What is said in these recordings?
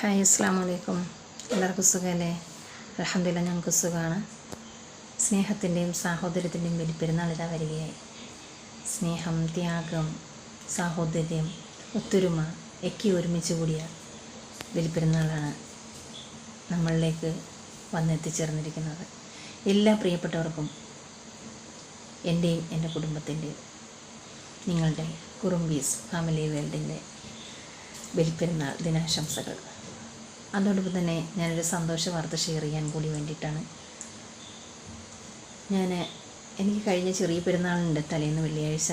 Hi അസ്സാം വലൈക്കും എല്ലാവർക്കും സുഖമല്ലേ അലഹമില്ല ഞങ്ങൾക്ക് സുഖമാണ് സ്നേഹത്തിന്റെയും സാഹോദര്യത്തിന്റെയും ബലിപ്പെരുന്നാൾ ഇതാ വരികയായി. സ്നേഹം ത്യാഗം സാഹോദര്യം ഒത്തൊരുമ ഒക്കെ ഒരുമിച്ച് കൂടിയ ബലിപ്പെരുന്നാളാണ് നമ്മളിലേക്ക് വന്നെത്തിച്ചേർന്നിരിക്കുന്നത്. എല്ലാ പ്രിയപ്പെട്ടവർക്കും എന്റെയും എന്റെ കുടുംബത്തിന്റെയും നിങ്ങളുടെ കുറുമ്പീസ് ഫാമിലി വേൾഡിന്റെ ബലിപ്പെരുന്നാൾ ദിനാശംസകൾ. അതോടൊപ്പം തന്നെ ഞാനൊരു സന്തോഷ വാർത്ത ഷെയർ ചെയ്യാൻ കൂടി വേണ്ടിയിട്ടാണ്. ഞാൻ എനിക്ക് കഴിഞ്ഞ ചെറിയ പെരുന്നാളിന്റെ തലേന്ന് വെള്ളിയാഴ്ച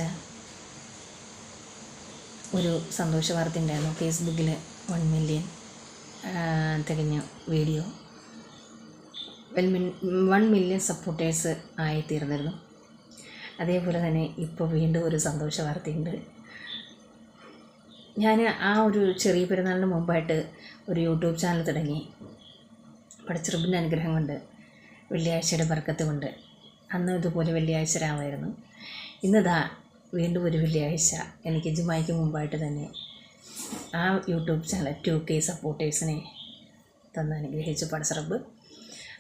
ഒരു സന്തോഷ വാർത്ത ഉണ്ടായിരുന്നു. ഫേസ്ബുക്കിൽ വൺ മില്യൺ തികഞ്ഞ വീഡിയോ വൺ മില്യൺ സപ്പോർട്ടേഴ്സ് ആയിത്തീർന്നിരുന്നു. അതേപോലെ തന്നെ ഇപ്പോൾ വീണ്ടും ഒരു സന്തോഷ വാർത്തയുണ്ട്. ഞാൻ ആ ഒരു ചെറിയ പെരുന്നാളിന് മുമ്പായിട്ട് ഒരു യൂട്യൂബ് ചാനൽ തുടങ്ങി. പഠിച്ചെറുപ്പിന്റെ അനുഗ്രഹം കൊണ്ട് വെള്ളിയാഴ്ചയുടെ ബർക്കത്ത് കൊണ്ട് അന്ന് ഇതുപോലെ വെള്ളിയാഴ്ച രാമായിരുന്നു. ഇന്നതാ വീണ്ടും ഒരു വെള്ളിയാഴ്ച. എനിക്ക് ജുമായിക്ക് മുമ്പായിട്ട് തന്നെ ആ യൂട്യൂബ് ചാനൽ ടു കെ സപ്പോർട്ടേഴ്സിനെ തന്ന് അനുഗ്രഹിച്ചു പടച്ചിറപ്പ്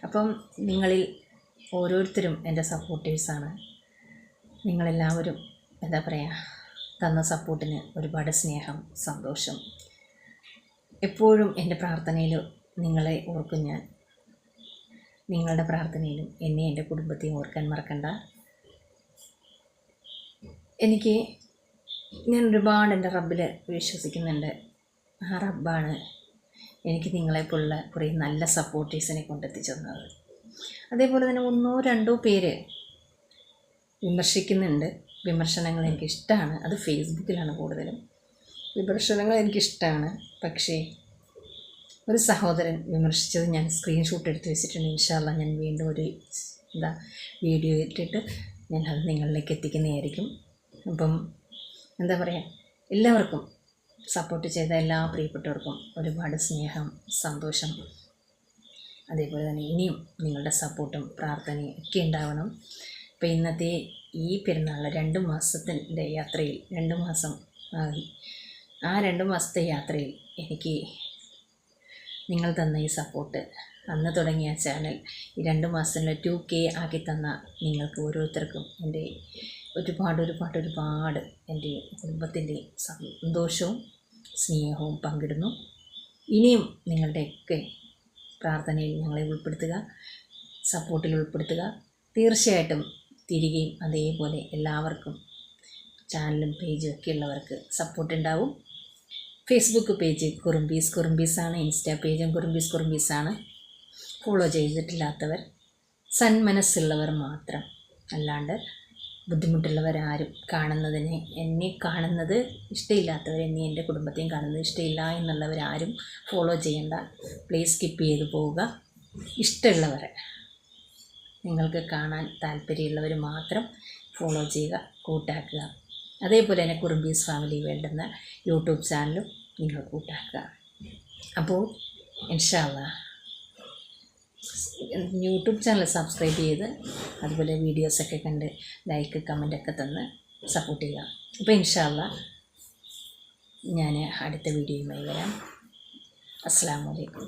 അപ്പം നിങ്ങളിൽ ഓരോരുത്തരും എന്റെ സപ്പോർട്ടേഴ്സാണ്. നിങ്ങളെല്ലാവരും എന്താ പറയുക തന്ന സപ്പോർട്ടിന് ഒരുപാട് സ്നേഹം സന്തോഷം. എപ്പോഴും എന്റെ പ്രാർത്ഥനയിൽ നിങ്ങളെ ഓർക്കും ഞാൻ. നിങ്ങളുടെ പ്രാർത്ഥനയിലും എന്നെ എന്റെ കുടുംബത്തെയും ഓർക്കാൻ മറക്കണ്ട. എനിക്ക് ഞാൻ ഒരുപാട് എന്റെ റബ്ബിൽ വിശ്വസിക്കുന്നുണ്ട്. ആ റബ്ബാണ് എനിക്ക് നിങ്ങളെപ്പോലുള്ള കുറേ നല്ല സപ്പോർട്ടേഴ്സിനെ കൊണ്ടെത്തിച്ചു തന്നത് അതേപോലെ തന്നെ ഒന്നോ രണ്ടോ പേര് വിമർശിക്കുന്നുണ്ട്. വിമർശനങ്ങൾ എനിക്കിഷ്ടമാണ് അത് ഫേസ്ബുക്കിലാണ് കൂടുതലും. വിമർശനങ്ങൾ എനിക്കിഷ്ടമാണ് പക്ഷേ ഒരു സഹോദരൻ വിമർശിച്ചത് ഞാൻ സ്ക്രീൻഷോട്ട് എടുത്ത് വെച്ചിട്ടുണ്ട്. ഇൻഷാല്ല ഞാൻ വീണ്ടും ഒരു എന്താ വീഡിയോ ഇട്ടിട്ട് ഞാൻ അത് നിങ്ങളിലേക്ക് എത്തിക്കുന്നതായിരിക്കും. അപ്പം എന്താ പറയുക എല്ലാവർക്കും സപ്പോർട്ട് ചെയ്ത എല്ലാ പ്രിയപ്പെട്ടവർക്കും ഒരുപാട് സ്നേഹം സന്തോഷം. അതേപോലെ തന്നെ ഇനിയും നിങ്ങളുടെ സപ്പോർട്ടും പ്രാർത്ഥനയും ഒക്കെ ഉണ്ടാവണം. ഇപ്പോൾ ഇന്നത്തെ ഈ പെരുന്നാൾ രണ്ട് മാസത്തിന്റെ യാത്രയിൽ രണ്ട് മാസം ആയി. ആ രണ്ട് മാസത്തെ യാത്രയിൽ എനിക്ക് നിങ്ങൾ തന്ന ഈ സപ്പോർട്ട് അന്ന് തുടങ്ങിയ ചാനൽ ഈ രണ്ട് മാസത്തിൽ ടു കെ ആക്കി തന്ന നിങ്ങൾക്ക് ഓരോരുത്തർക്കും എന്റെ ഒരുപാട് ഒരുപാട് ഒരുപാട് എന്റെ കുടുംബത്തിന്റെ സന്തോഷവും സ്നേഹവും പങ്കിടുന്നു. ഇനിയും നിങ്ങളുടെയൊക്കെ പ്രാർത്ഥനയിൽ ഞങ്ങളെ ഉൾപ്പെടുത്തുക സപ്പോർട്ടിൽ ഉൾപ്പെടുത്തുക. തീർച്ചയായിട്ടും തിരികെയും അതേപോലെ എല്ലാവർക്കും ചാനലും പേജും ഒക്കെ ഉള്ളവർക്ക് സപ്പോർട്ട് ഉണ്ടാവും ഫേസ്ബുക്ക് പേജ് കുറുമ്പീസ് കുറുമ്പീസാണ് ഇൻസ്റ്റാ പേജും കുറുമ്പീസ് കുറുമ്പീസാണ് ഫോളോ ചെയ്തിട്ടില്ലാത്തവർ സന്മനസ്സുള്ളവർ മാത്രം അല്ലാണ്ട് ബുദ്ധിമുട്ടുള്ളവരാരും കാണുന്നതിനെ എന്നെ കാണുന്നത് ഇഷ്ടമില്ലാത്തവർ എന്നെ എന്റെ കുടുംബത്തെയും കാണുന്നത് ഇഷ്ടമില്ല എന്നുള്ളവരാരും ഫോളോ ചെയ്യേണ്ട. പ്ലീസ് സ്കിപ്പ് ചെയ്ത് പോവുക. ഇഷ്ടമുള്ളവരെ നിങ്ങൾക്ക് കാണാൻ താല്പര്യമുള്ളവർ മാത്രം ഫോളോ ചെയ്യുക കൂട്ടാക്കുക. അതേപോലെ തന്നെ കുറുമ്പീസ് ഫാമിലി വേൾഡ് എന്ന യൂട്യൂബ് ചാനലും നിങ്ങൾ കൂട്ടാക്കുക. അപ്പോൾ ഇൻഷാല്ല യൂട്യൂബ് ചാനൽ സബ്സ്ക്രൈബ് ചെയ്ത് അതുപോലെ വീഡിയോസൊക്കെ കണ്ട് ലൈക്ക് കമന്റൊക്കെ തന്ന് സപ്പോർട്ട് ചെയ്യുക. അപ്പോൾ ഇൻഷാല്ല ഞാൻ അടുത്ത വീഡിയോയുമായി വരാം. അസ്സാം വലൈക്കും